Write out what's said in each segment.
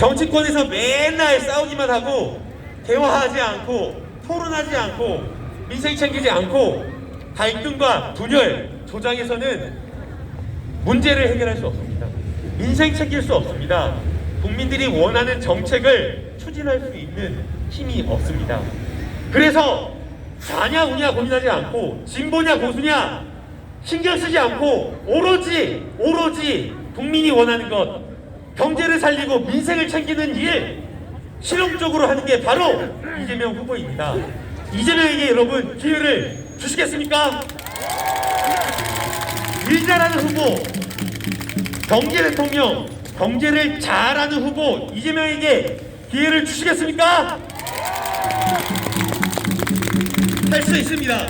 정치권에서 맨날 싸우기만 하고 대화하지 않고 토론하지 않고 민생 챙기지 않고 갈등과 분열 조장해서는 문제를 해결할 수 없습니다. 민생 챙길 수 없습니다. 국민들이 원하는 정책을 추진할 수 있는 힘이 없습니다. 그래서 좌냐 우냐 고민하지 않고 진보냐 보수냐 신경 쓰지 않고 오로지 오로지 국민이 원하는 것 경제를 살리고 민생을 챙기는 일 실용적으로 하는 게 바로 이재명 후보입니다. 이재명에게 여러분 기회를 주시겠습니까? 일 잘하는 후보 경제 대통령 경제를 잘하는 후보 이재명에게 기회를 주시겠습니까? 할 수 있습니다.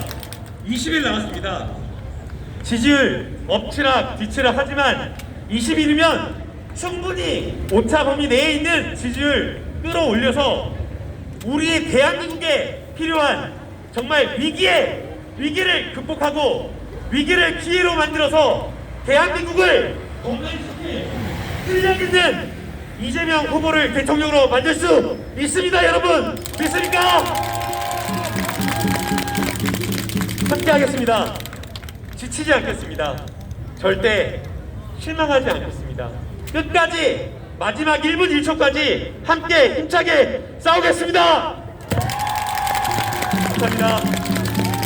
20일 남았습니다. 지지율 엎치락 뒤치락 하지만 20일이면 충분히 오차 범위 내에 있는 지지율 끌어올려서 우리 대한민국에 필요한 정말 위기에 위기를 극복하고 위기를 기회로 만들어서 대한민국을 건강시킬 실력 있는 이재명 후보를 대통령으로 만들 수 있습니다, 여러분. 믿습니까? 함께 하겠습니다. 지치지 않겠습니다. 절대 실망하지 않겠습니다. 끝까지 마지막 1분 1초까지 함께 힘차게 싸우겠습니다. 감사합니다.